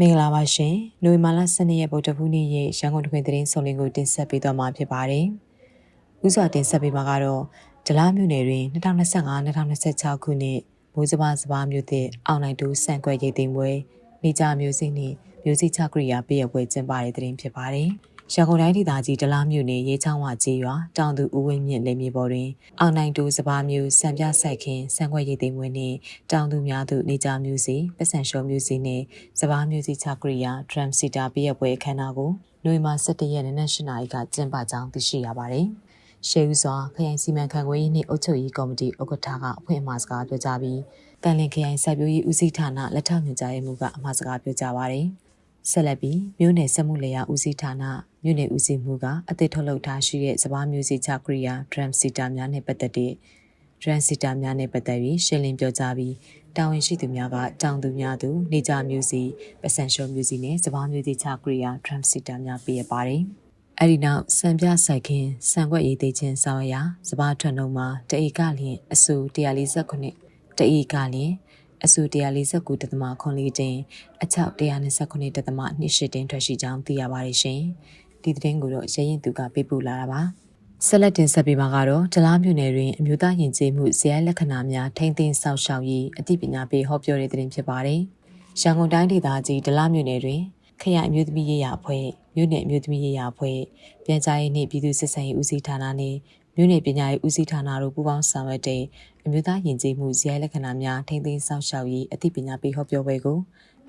မင်္ဂလာပါရှင်။နိုဝင်ဘာလ12ရက်ဗုဒ္ဓဘူးနေ့ရဲ့ရန်ကုန်တခွင်သတင်းဆောင်လင်းကိုတင်ဆက်ပေးသွားမှာဖြစ်ပါတယ်။ဥစွာတင်ဆက်ပေးမှာကတော့ဒလားမြို့နယ်တွင်2025-2026ခုနှစ်မိုးစဘာစဘာမြို့သစ်အောင်နိုင်တူစံကွက်ရိတ်သိမ်းပွဲနေကြမျိုးစိနှင့်မျိုးစိချကရိယာပေးရပွဲကျင်းပတဲ့သတင်းဖြစ်ပါတယ်။ ရန်ကုန်တိုင်းဒေသကြီးဒလားမြို့နယ်ရေးချောင်းဝကျေးရွာတောင်သူဦးဝင်းမြင့်လယ်မြေပေါ်တွင် အောင်နိုင်တူစဘာမျိုးစံပြဆိုင်ခင်စံခွက်ရိတ်သိမ်းပွဲနှင့်တောင်သူများသူနေကြမျိုးစီပတ်စံရှောမျိုးစီနှင့်စဘာမျိုးစီချကရိယာဒရမ်စီတာပေးရပွဲအခမ်းအနားကိုနိုဝင်ဘာ17ရက်နေ့နက်8နာရီကကျင်းပကြောင်းသိရှိရပါတယ်။ရှေးဦးစွာခရိုင်စီမံခန့်ခွဲရေးနှင့်အုပ်ချုပ်ရေးကော်မတီဥက္ကဋ္ဌကအဖွင့်အမှာစကားပြောကြားပြီးတန်လင်ခရိုင်စိုက်ပျိုးရေးဦးစီးဌာနလက်ထောက်ညွှန်ကြားရေးမှူးကအမှာစကားပြောကြားပါတယ်။ ဆက်လက်ပြီးမြို့နယ်စက်မှုလျာဦးစီးဌာနမြို့နယ်ဦးစီးမှုကအသစ်ထုတ်လုပ်ထားရှိတဲ့စပားမျိုးစိချကရိယာ drum seater များနဲ့ပတ်သက်တဲ့ drum seater များနဲ့ပတ်သက်ပြီးရှင်းလင်းပြောကြားပြီးတာဝန်ရှိသူများကတောင်သူများသူနေကြမျိုးစီပစံရှောမျိုးစီနဲ့စပားမျိုးစိချကရိယာ drum seater များပေးရပါတယ်။အဲဒီနောက်စံပြဆိုင်ခင်စံခွက်ရေးသေးချင်းဆောင်ရစပားထွန်းလုံးမှာတအိကလျင်အဆူ149တအိကလျင် အဆူ149တသမခွန်လေးတင်အချောက်129တသမ28တင်ထွက်ရှိကြောင်းသိရပါတယ်ရှင်။ဒီသတင်းကိုတော့ရရင်သူကပေးပို့လာတာပါ။ဆက်လက်တင်ဆက်ပေးမှာကတော့ဒလားမြို့နယ်တွင်အမျိုးသားယဉ်ကျေးမှုဇယိုင်းလက္ခဏာများထိမ့်သိမ်းဆောက်ရှောက်ရေးအသိပညာပေးဟောပြောတဲ့သတင်းဖြစ်ပါတယ်။ရန်ကုန်တိုင်းဒေသကြီးဒလားမြို့နယ်တွင်ခရိုင်အမျိုးသမီးရေးရာအဖွဲ့မြို့နယ်အမျိုးသမီးရေးရာအဖွဲ့ပြန်ကြားရေးနှင့်ပြည်သူ့စစ်ဆင်ရေးဦးစီးဌာနနှင့် မြို့နယ်ပညာရေးဦးစီးဌာနတို့ပူးပေါင်းဆောင်ရွက်တဲ့အမျိုးသားယဉ်ကျေးမှုဇယိုင်းလက္ခဏာများထိမ့်သိမ်းဆောင်ရှောက်ရေးအသိပညာပေးဟောပြောပွဲကို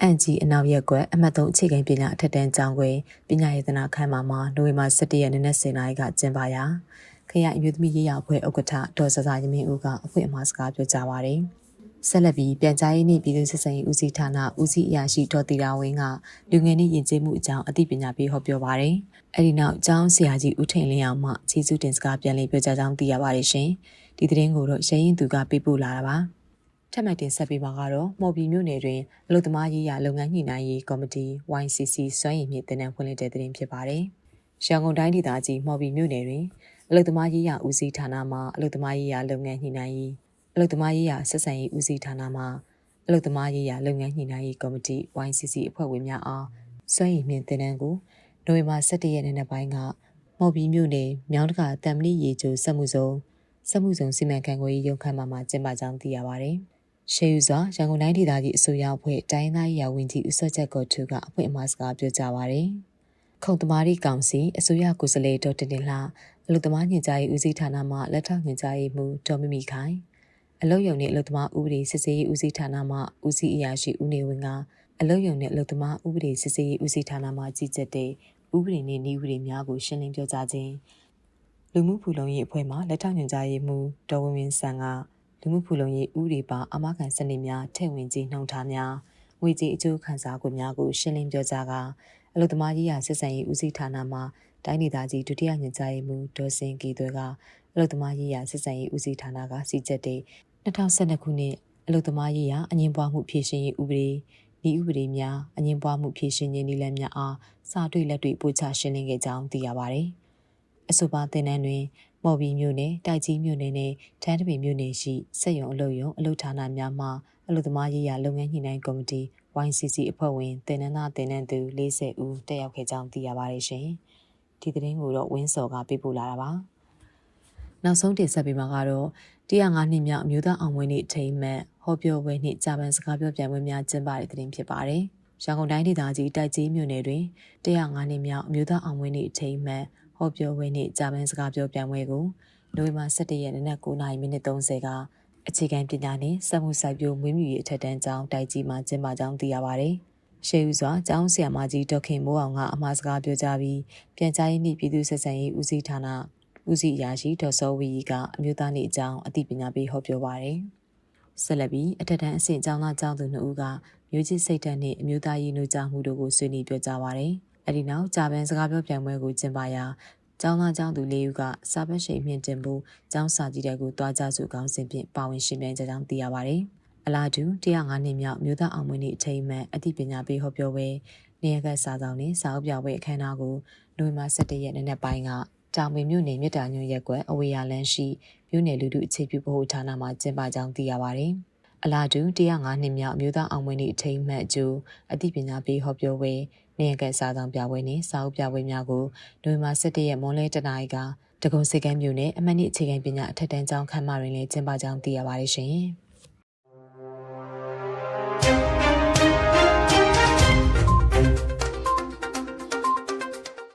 အန်ဂျီအနောက်ရက်ကွက်အမှတ်3အခြေခံပညာအထက်တန်းကျောင်းခွဲပညာရေးသနာခန်းမှာမှာနိုဝင်ဘာ17ရက်နေ့နဲ့10နာရီကကျင်းပရာခရိုင်အမျိုးသမီးရေးရာအဖွဲ့ဥက္ကဋ္ဌဒေါ်စစရမင်းဦးကအဖွင့်အမှားစကားပြောကြားပါရယ် ဆက်လက်ပြီးပြန်ကြားရေးနှင့်ပြည်သူ့စစ်ဆင်ရေးဦးစီးဌာနဦးစီးအရာရှိဒေါ်တီရာဝင်းကလူငယ်နှင့်ယဉ်ကျေးမှုအကြောင်းအသိပညာပေးဟောပြောပါရယ်။အဲဒီနောက်ကျောင်းဆရာကြီးဦးထိန်လင်းအောင်မှခြေစုတင်စကားပြန်လည်ပြောကြားကြောင်းသိရပါတယ်ရှင်။ဒီသတင်းကိုတော့ရရင်သူကပေးပို့လာတာပါ။ထပ်မံတင်ဆက်ပေးမှာကတော့မော်ဘီမြို့နယ်တွင်အလုသမားရေးရာလုပ်ငန်းညှိနှိုင်းရေးကော်မတီ YCC စွမ်းရည်မြင့်တင်နန်းဖွင့်လှစ်တဲ့သတင်းဖြစ်ပါတယ်။ရန်ကုန်တိုင်းဒေသကြီးမော်ဘီမြို့နယ်တွင်အလုသမားရေးရာဦးစီးဌာနမှအလုသမားရေးရာလုပ်ငန်းညှိနှိုင်းရေး အလုသမားရေးရာဆက်ဆံရေးဦးစီးဌာနမှအလုသမားရေးရာလုပ်ငန်းညှိနှိုင်းရေးကော်မတီ YCC အဖွဲ့ဝင်များအားစွမ်းရည်မြင့်တင်နန်းကိုနိုဝင်ဘာ17ရက်နေ့နေ့ပိုင်းကမော်ဘီမြို့နယ်မြောင်းတကာတမ်မလီရေချိုစက်မှုစုံစက်မှုစုံစီမံခန့်ခွဲရေးရုံးခန်းမှာမှကျင်းပကြောင်းသိရပါတယ်။ရှေးယူစွာရန်ကုန်တိုင်းဒေသကြီးအစိုးရအဖွဲ့တိုင်းသားရေးရာဝန်ကြီးဦးစောချက်ကောထူကအဖွင့်အမှားစကားပြောကြားပါရယ်။ခုံတမာရီကောင်စီအစိုးရကိုယ်စားလှယ်ဒေါက်တာတင်လှအလုသမားညင်ကြားရေးဦးစီးဌာနမှလက်ထောက်ညင်ကြားရေးမှူးဒေါ်မီမီခိုင် အလုတ်ယုံနဲ့အလုသမားဥပဒေစစ်ဆေးရေးဦးစီးဌာနမှဦးစီးအရာရှိဦးနေဝင်းကအလုတ်ယုံနဲ့အလုသမားဥပဒေစစ်ဆေးရေးဦးစီးဌာနမှကြီးကြပ်တဲ့ဥပဒေနဲ့နည်းဥပဒေများကိုရှင်းလင်းပြောကြားခြင်းလူမှုဖူလုံရေးအဖွဲ့မှလက်ထောက်ညွှန်ကြားရေးမှူးဒေါ်ဝင်းဝင်းဆန်းကလူမှုဖူလုံရေးဥပဒေပါအမခံစနစ်များထည့်ဝင်ခြင်းနှုံထားများငွေကြေးအကျိုးခံစား권များကိုရှင်းလင်းပြောကြားကအလုသမားရေးရာစစ်စံရေးဦးစီးဌာနမှ တိုင်းဒေသကြီးဒုတိယညွှန်ကြားရေးမှူးဒေါ်စင်ကီသွဲကအလုသမားရေးရာစစ်စံရေးဦးစီးဌာနကစီချက်တဲ့2012ခုနှစ်အလုသမားရေးရာအငင်းပွားမှုဖြည့်ရှင်ရေးဥပဒေဤဥပဒေများအငင်းပွားမှုဖြည့်ရှင်ခြင်းနည်းလမ်းများအားစာတွေ့လက်တွေ့ပို့ချရှင်းလင်းခဲ့ကြောင်းသိရပါတယ်။အဆိုပါသင်တန်းတွင်မော်ဘီမြို့နယ်တိုက်ကြီးမြို့နယ်နဲ့ထန်းတပင်မြို့နယ်ရှိစက်ရုံအလုပ်ရုံအလုပ်ဌာနများမှအလုပ်သမားရေးရာလုပ်ငန်းညှိနှိုင်းကော်မတီ YCC အဖွဲ့ဝင်တင်နန်းသားတင်နန်းသူ40ဦးတက်ရောက်ခဲ့ကြောင်းသိရပါတယ်ရှင်။ ဒီသတင်းကိုတော့ဝင်းစော်ကပေးပို့လာတာပါ။နောက်ဆုံးတင်ဆက်ပေးမှာကတော့105နှစ်မြောက်အမျိုးသားအောင်ပွဲနေ့အထိမ်းအမှတ်ဟောပြောပွဲနှင့်ဂျပန်စကားပြောပြပွဲများကျင်းပတဲ့တဲ့တင်ဖြစ်ပါတယ်။ရန်ကုန်တိုင်းဒေသကြီးတိုက်ကြီးမြို့နယ်တွင်105နှစ်မြောက်အမျိုးသားအောင်ပွဲနေ့အထိမ်းအမှတ်ဟောပြောပွဲနှင့်ဂျပန်စကားပြောပြပွဲကိုနိုဝင်ဘာ17ရက်နေ့နက်9:30မိနစ်30ကအခြေခံပညာနှင့်စက်မှုစိုက်ပျိုးမွေးမြူရေးအထက်တန်းကျောင်းတိုက်ကြီးမှာကျင်းပကြောင်းသိရပါတယ်။ ရှေးဦးစွာကျောင်းဆရာမကြီးဒေါခင်မိုးအောင်ကအမှားစကားပြောကြားပြီးပြန်ကြားရေးနှင့်ပြည်သူ့ဆက်ဆံရေးဦးစီးဌာနဦးစီးအရာရှိဒေါ်စောဝီကအမျိုးသားနေအကြောင်းအသိပညာပေးဟောပြောပါရယ်။ဆက်လက်ပြီးအထက်တန်းအဆင့်ကျောင်းသားကျောင်းသူနှစ်ဦးကမျိုးချစ်စိတ်ဓာတ်နှင့်အမျိုးသားရည်နှူးကြမှုတို့ကိုဆွေးနွေးပြောကြားပါရယ်။အဲဒီနောက်ဂျာပန်စကားပြောပြိုင်ပွဲကိုကျင်းပရာကျောင်းသားကျောင်းသူလေးဦးကစာပတ်ရှိန်မြင့်တင်ဖို့ကျောင်းစာကြီးတဲ့ကိုတွားကြစုကောင်းစဉ်ဖြင့်ပါဝင်ရှင်ပြိုင်ကြကြောင်းသိရပါရယ်။ အလားတူ105နှစ်မြောက်မြို့သားအောင်မွေးနေ့အထိမ်းအမှတ်အသိပညာပေးဟောပြောပွဲနေရကစာဆောင်နှင့်စာအုပ်ပြပွဲအခမ်းအနားကိုနိုဝင်ဘာ17ရက်နေ့နက်ပိုင်းကတောင်ပင်မြို့နယ်မြစ်တာညွန့်ရက်ကွက်အဝေးရလန်းရှိမြို့နယ်လူထုအခြေပြုဗဟိုဌာနမှကျင်းပကြောင်းသိရပါတယ်။အလားတူ105နှစ်မြောက်အမျိုးသားအောင်ပွဲနေ့အထိမ်းအမှတ်အကျိုးအသိပညာပေးဟောပြောပွဲနေရကစားဆောင်ပြပွဲနဲ့စာအုပ်ပြပွဲများကိုနိုဝင်ဘာ17ရက်မွန်းလယ်တနာရီကတကုံစိတ်ကမ်းမြို့နယ်အမှတ်နှစ်အခြေခံပညာအထက်တန်းကျောင်းခန်းမတွင်လည်းကျင်းပကြောင်းသိရပါတယ်ရှင်။